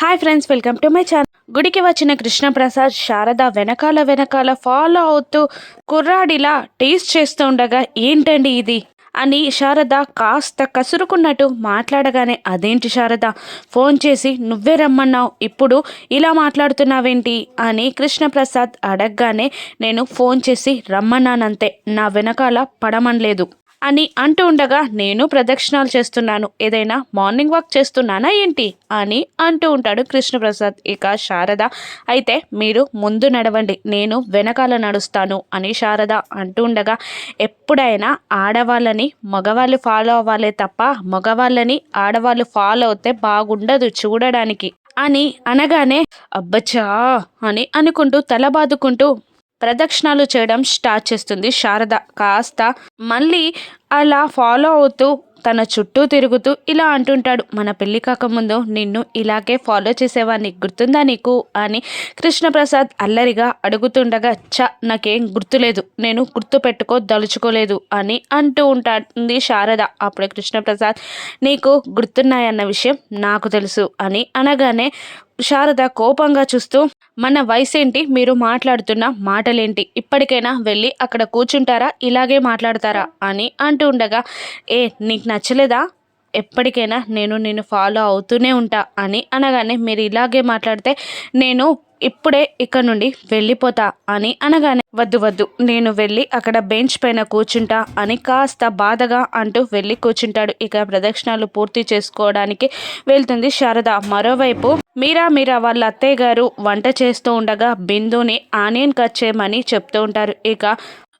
Hi friends welcome to my channel గుడికి వచ్చిన కృష్ణప్రసాద్ శారద వెనకాల వెనకాల ఫాలో అవుతూ కుర్రాడిలా టేస్ట్ చేస్తూ ఉండగా ఏంటండి ఇది? అని శారద కాస్త కసురుకున్నట్టు మాట్లాడగానే అదేంటి శారద? ఫోన్ చేసి నువ్వే రమ్మన్నావు. ఇప్పుడు ఇలా మాట్లాడుతున్నావేంటి? అని కృష్ణప్రసాద్ అడగగానే నేను ఫోన్ చేసి రమ్మన్నానంతే. నా వెనకాల పడమనలేదు. అని అంటూ ఉండగా నేను ప్రదక్షిణాలు చేస్తున్నాను. ఏదైనా మార్నింగ్ వాక్ చేస్తున్నానా ఏంటి? అని అంటూ ఉంటాడు కృష్ణప్రసాద్. ఇక శారద అయితే మీరు ముందు నడవండి. నేను వెనకాల నడుస్తాను అని శారద అంటూ ఉండగా ఎప్పుడైనా ఆడవాళ్ళని మగవాళ్ళు ఫాలో అవ్వాలే తప్ప మగవాళ్ళని ఆడవాళ్ళు ఫాలో అవుతే బాగుండదు చూడడానికి అని అనగానే అబ్బచ్చా అని అనుకుంటూ తల బాదుకుంటూ ప్రదక్షిణాలు చేయడం స్టార్ట్ చేస్తుంది. శారద కాస్త మళ్ళీ అలా ఫాలో అవుతూ తన చుట్టూ తిరుగుతూ ఇలా అంటుంటాడు మన పెళ్ళి కాకముందు నిన్ను ఇలాగే ఫాలో చేసేవాడిని గుర్తుందా నీకు? అని కృష్ణప్రసాద్ అల్లరిగా అడుగుతుండగా చ నాకేం గుర్తులేదు. నేను గుర్తు పెట్టుకో దలుచుకోలేదు అని అంటూ ఉంటుంది శారద. అప్పుడు కృష్ణప్రసాద్ నీకు గుర్తున్నాయన్న విషయం నాకు తెలుసు అని అనగానే శారద కోపంగా చూస్తూ మన వయసేంటి? మీరు మాట్లాడుతున్న మాటలేంటి? ఇప్పటికైనా వెళ్ళి అక్కడ కూర్చుంటారా? ఇలాగే మాట్లాడతారా? అని అంటూ ఉండగా ఏ నీకు నచ్చలేదా? ఎప్పటికైనా నేను నేను ఫాలో అవుతూనే ఉంటా అని అనగానే మీరు ఇలాగే మాట్లాడితే నేను ఇప్పుడే ఇక్కడ నుండి వెళ్ళిపోతా అని అనగానే వద్దు వద్దు నేను వెళ్ళి అక్కడ బెంచ్ పైన కూర్చుంటా అని కాస్త బాధగా అంటూ వెళ్ళి కూర్చుంటాడు. ఇక ప్రదక్షిణాలు పూర్తి చేసుకోవడానికి వెళ్తుంది శారద. మరోవైపు మీరా మీరా వాళ్ళ అత్తయ్య గారు వంట చేస్తూ ఉండగా బిందుని ఆనియన్ కట్ చేయమని చెప్తూ ఉంటారు. ఇక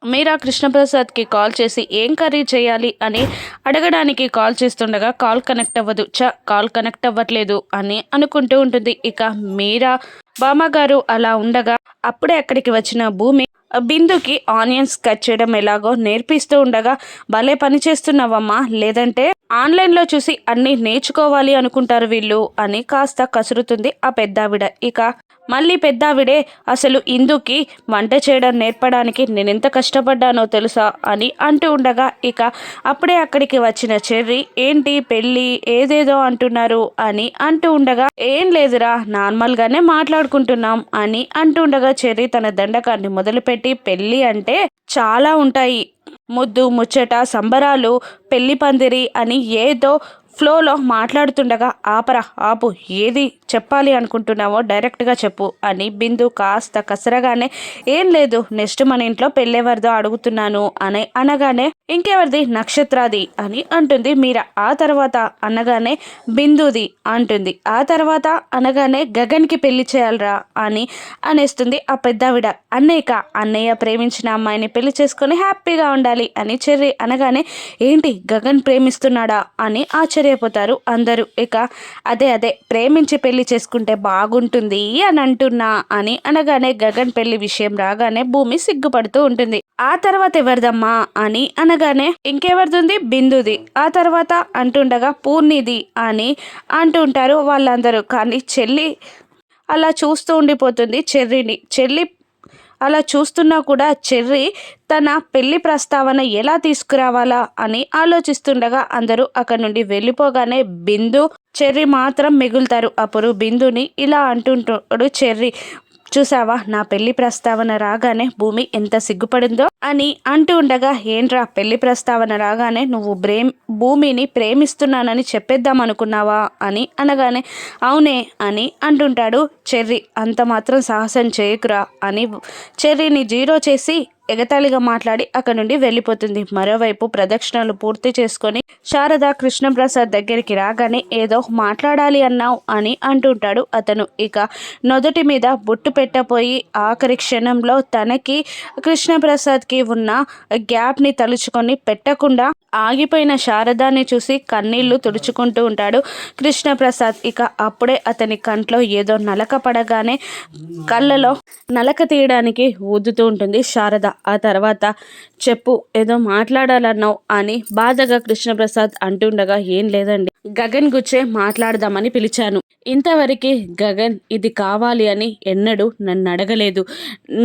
మీరా కృష్ణప్రసాద్కి కాల్ చేసి ఏం కర్రీ చేయాలి అని అడగడానికి కాల్ చేస్తుండగా కాల్ కనెక్ట్ అవ్వదు. చ కాల్ కనెక్ట్ అవ్వట్లేదు అని అనుకుంటూ ఉంటుంది. ఇక మీరా బామ్మగారు అలా ఉండగా అప్పుడే అక్కడికి వచ్చిన భూమి బిందుకి ఆనియన్స్ కట్ చేయడం ఎలాగో నేర్పిస్తూ ఉండగా భలే పని చేస్తున్నావమ్మా లేదంటే ఆన్లైన్లో చూసి అన్నీ నేర్చుకోవాలి అనుకుంటారు వీళ్ళు అని కాస్త కసురుతుంది ఆ పెద్దావిడ. ఇక మళ్ళీ పెద్దావిడే అసలు ఇందుకి వంట చేయడం నేర్పడానికి నేను ఎంత కష్టపడ్డానో తెలుసా? అని అంటూ ఉండగా ఇక అప్పుడే అక్కడికి వచ్చిన చెర్రి ఏంటి పెళ్ళి? ఏదేదో అంటున్నారు అని అంటూ ఉండగా ఏం లేదురా నార్మల్గానే మాట్లాడుకుంటున్నాం అని అంటూ ఉండగా చెర్రి తన దండకాన్ని మొదలుపెట్టి పెళ్ళి అంటే చాలా ఉంటాయి. ముద్దు ముచ్చట సంబరాలు పెళ్ళి పందిరి అని ఏదో ఫ్లోలో మాట్లాడుతుండగా ఆపరా ఆపు ఏది చెప్పాలి అనుకుంటున్నావో డైరెక్ట్గా చెప్పు అని బిందు కాస్త కసరగానే ఏం లేదు నెక్స్ట్ మన ఇంట్లో పెళ్ళేవారిదో అడుగుతున్నాను అని అనగానే ఇంకెవరిది? నక్షత్రాది అని అంటుంది మీరా. ఆ తర్వాత అనగానే బిందుది అంటుంది. ఆ తర్వాత అనగానే గగన్కి పెళ్ళి చేయాలరా అని అనేస్తుంది ఆ పెద్దావిడ. అన్నయ్యక? అన్నయ్య ప్రేమించిన అమ్మాయిని పెళ్ళి చేసుకొని హ్యాపీగా ఉండాలి అని చెర్రి అనగానే ఏంటి? గగన్ ప్రేమిస్తున్నాడా? అని ఆశ్చర్యపోతారు. అందరూ ఇక అదే అదే ప్రేమించి పెళ్ళి చేసుకుంటే బాగుంటుంది అని అంటున్నా అని అనగానే గగన్ పెళ్ళి విషయం రాగానే భూమి సిగ్గుపడుతూ ఉంటుంది. ఆ తర్వాత ఎవరిదమ్మా? అని అనగానే ఇంకెవరిది బిందుది. ఆ తర్వాత అంటుండగా పూర్ణిది అని అంటుంటారు వాళ్ళందరూ. కానీ చెల్లి అలా చూస్తూ ఉండిపోతుంది. చెర్రిని చెల్లి అలా చూస్తున్నా కూడా చెర్రి తన పెళ్ళి ప్రస్తావన ఎలా తీసుకురావాలా అని ఆలోచిస్తుండగా అందరూ అక్కడి నుండి వెళ్ళిపోగానే బిందు చెర్రి మాత్రం మిగులుతారు. అప్పుడు బిందుని ఇలా అంటుంటాడు చెర్రి చూసావా నా పెళ్ళి ప్రస్తావన రాగానే భూమి ఎంత సిగ్గుపడిందో అని అంటూ ఉండగా ఏంట్రా పెళ్ళి ప్రస్తావన రాగానే నువ్వు ప్రేమ్ భూమిని ప్రేమిస్తున్నానని చెప్పేద్దాం అనుకున్నావా? అని అనగానే అవునే అని అంటుంటాడు చెర్రి. అంత మాత్రం సాహసం చేయకురా అని చెర్రీని జీరో చేసి ఎగతాళిగా మాట్లాడి అక్కడి నుండి వెళ్ళిపోతుంది. మరోవైపు ప్రదక్షిణలు పూర్తి చేసుకొని శారద కృష్ణప్రసాద్ దగ్గరికి రాగానే ఏదో మాట్లాడాలి అన్నావు అని అంటుంటాడు అతను. ఇక నొదటి మీద బొట్టు పెట్టపోయి ఆఖరి క్షణంలో తనకి కృష్ణప్రసాద్కి ఉన్న గ్యాప్ని తలుచుకొని పెట్టకుండా ఆగిపోయిన శారదాన్ని చూసి కన్నీళ్ళు తుడుచుకుంటూ ఉంటాడు కృష్ణప్రసాద్. ఇక అప్పుడే అతని కంట్లో ఏదో నలక పడగానే కళ్ళలో నలక తీయడానికి ఊదుతూ ఉంటుంది శారద. ఆ తర్వాత చెప్పు ఏదో మాట్లాడాలన్నావు అని బాధగా కృష్ణప్రసాద్ అంటుండగా ఏం లేదండి. గగన్ గుచ్చే మాట్లాడదామని పిలిచాను. ఇంతవరకు గగన్ ఇది కావాలి అని ఎన్నడూ నన్ను అడగలేదు.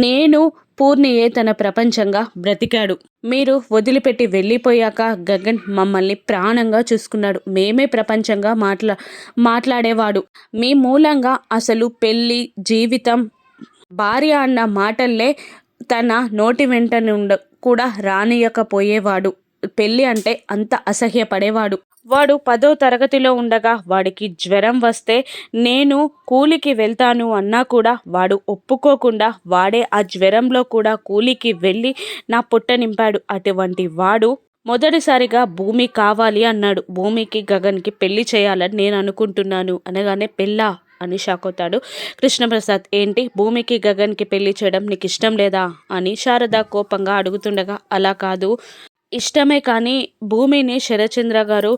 నేను పూర్ణియే తన ప్రపంచంగా బ్రతికాడు. మీరు వదిలిపెట్టి వెళ్ళిపోయాక గగన్ మమ్మల్ని ప్రాణంగా చూసుకున్నాడు. మేమే ప్రపంచంగా మాట్లా మాట్లాడేవాడు. మీ మూలంగా అసలు పెళ్ళి జీవితం భార్య అన్న మాటల్లే తన నోటి వెంట నుండ కూడా రానియకపోయేవాడు. పెళ్ళి అంటే అంత అసహ్యపడేవాడు. వాడు పదో తరగతిలో ఉండగా వాడికి జ్వరం వస్తే నేను కూలికి వెళ్తాను అన్నా కూడా వాడు ఒప్పుకోకుండా వాడే ఆ జ్వరంలో కూడా కూలికి వెళ్ళి నా పుట్ట నింపాడు. అటువంటి వాడు మొదటిసారిగా భూమి కావాలి అన్నాడు. భూమికి గగన్కి పెళ్ళి చేయాలని నేను అనుకుంటున్నాను. అనగానే పెళ్ళా అని షాక్ అవుతాడు. కృష్ణప్రసాద్ ఏంటి? భూమికి గగన్కి పెళ్ళి చేయడం నీకు ఇష్టం లేదా? అని శారద కోపంగా అడుగుతుండగా అలా కాదు. ఇష్టమే కానీ భూమిని శరచంద్ర గారు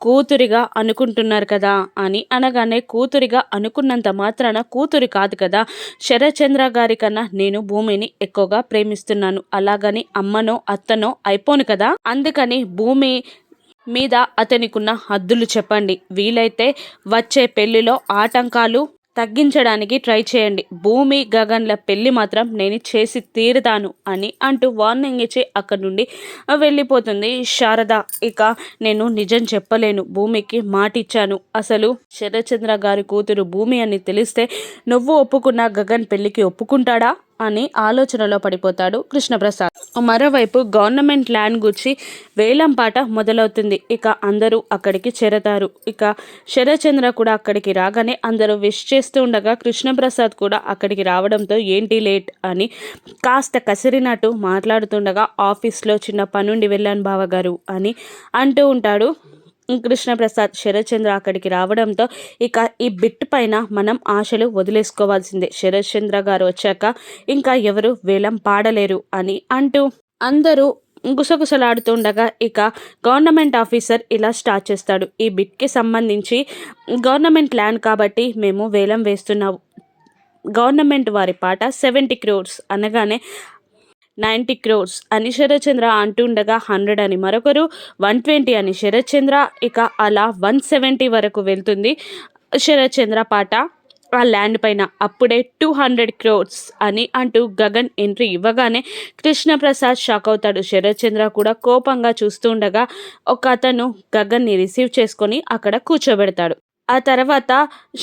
కూతురిగా అనుకుంటున్నారు కదా? అని అనగానే కూతురిగా అనుకున్నంత మాత్రాన కూతురి కాదు కదా. శరచంద్ర గారి కన్నా నేను భూమిని ఎక్కువగా ప్రేమిస్తున్నాను. అలాగని అమ్మనో అత్తనో అయిపోను కదా. అందుకని భూమి మీద అతనికున్న హద్దులు చెప్పండి. వీలైతే వచ్చే పెళ్ళిలో ఆటంకాలు తగ్గించడానికి ట్రై చేయండి. భూమి గగన్ల పెళ్ళి మాత్రం నేను చేసి తీరుతాను అని అంటూ వార్నింగ్ ఇచ్చి అక్కడి నుండి వెళ్ళిపోతుంది శారద. ఇక నేను నిజం చెప్పలేను. భూమికి మాటిచ్చాను. అసలు శరచంద్ర గారి కూతురు భూమి అని తెలిస్తే నువ్వు ఒప్పుకున్న గగన్ పెళ్ళికి ఒప్పుకుంటాడా? అని ఆలోచనలో పడిపోతాడు కృష్ణప్రసాద్. మరోవైపు గవర్నమెంట్ ల్యాండ్ గురించి వేలంపాట మొదలవుతుంది. ఇక అందరూ అక్కడికి చేరతారు. ఇక శరచంద్ర కూడా అక్కడికి రాగానే అందరూ విష్ చేస్తూ ఉండగా కృష్ణప్రసాద్ కూడా అక్కడికి రావడంతో ఏంటి లేట్ అని కాస్త కసిరినట్టు మాట్లాడుతుండగా ఆఫీస్లో చిన్న పనుండి వెళ్ళాను బావగారు అని అంటూ ఉంటాడు. కృష్ణప్రసాద్ శరత్చంద్ర అక్కడికి రావడంతో ఇక ఈ బిట్ పైన మనం ఆశలు వదిలేసుకోవాల్సిందే. శరత్చంద్ర గారు వచ్చాక ఇంకా ఎవరు వేలం పాడలేరు అని అంటూ అందరూ గుసగుసలాడుతుండగా ఇక గవర్నమెంట్ ఆఫీసర్ ఇలా స్టార్ట్ చేస్తాడు. ఈ బిట్కి సంబంధించి గవర్నమెంట్ ల్యాండ్ కాబట్టి మేము వేలం వేస్తున్నాము గవర్నమెంట్ వారి పాట సెవెంటీ క్రోర్స్ అనగానే నైంటీ క్రోర్స్. అని శరత్చంద్ర అంటుండగా హండ్రెడ్ అని మరొకరు వన్ ట్వంటీ అని శరత్చంద్ర. ఇక అలా వన్ సెవెంటీ వరకు వెళ్తుంది శరత్చంద్ర పాట. ఆ ల్యాండ్ పైన అప్పుడే టూ హండ్రెడ్ క్రోర్స్ అని అంటూ గగన్ ఎంట్రీ ఇవ్వగానే కృష్ణప్రసాద్ షాక్ అవుతాడు. శరత్చంద్ర కూడా కోపంగా చూస్తుండగా ఒక అతను గగన్ని రిసీవ్ చేసుకొని అక్కడ కూర్చోబెడతాడు. ఆ తర్వాత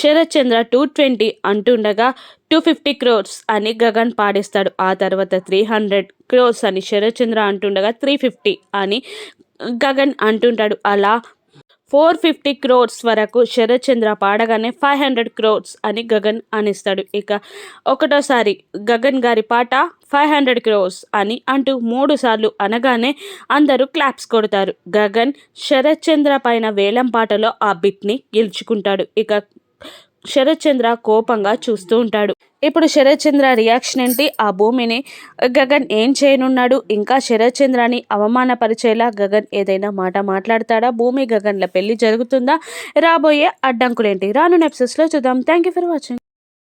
శరత్చంద్ర టూ ట్వంటీ అంటుండగా టూ ఫిఫ్టీ క్రోర్స్ అని గగన్ పాడేస్తాడు. ఆ తర్వాత త్రీ హండ్రెడ్ క్రోర్స్ అని శరత్చంద్ర అంటుండగా త్రీ ఫిఫ్టీ అని గగన్ అంటుంటాడు. అలా ఫోర్ ఫిఫ్టీ క్రోర్స్ వరకు శరత్చంద్ర పాడగానే ఫైవ్ హండ్రెడ్ క్రోర్స్ అని గగన్ అనిస్తాడు. ఇక ఒకటోసారి గగన్ గారి పాట ఫైవ్ హండ్రెడ్ క్రోర్స్ అని అంటూ మూడు సార్లు అనగానే అందరూ క్లాప్స్ కొడతారు. గగన్ శరత్చంద్ర పైన వేలం పాటలో ఆ బిట్ని గెలుచుకుంటాడు. ఇక శరత్చంద్ర కోపంగా చూస్తూ ఉంటాడు. ఇప్పుడు శరత్చంద్ర రియాక్షన్ ఏంటి? ఆ భూమిని గగన్ ఏం చేయనున్నాడు? ఇంకా శరత్చంద్రని అవమానపరిచేలా గగన్ ఏదైనా మాట మాట్లాడతాడా? భూమి గగన్ల పెళ్ళి జరుగుతుందా? రాబోయే అడ్డంకులేంటి? రాను ఎపిసోడ్స్లో చూద్దాం. Thank you for watching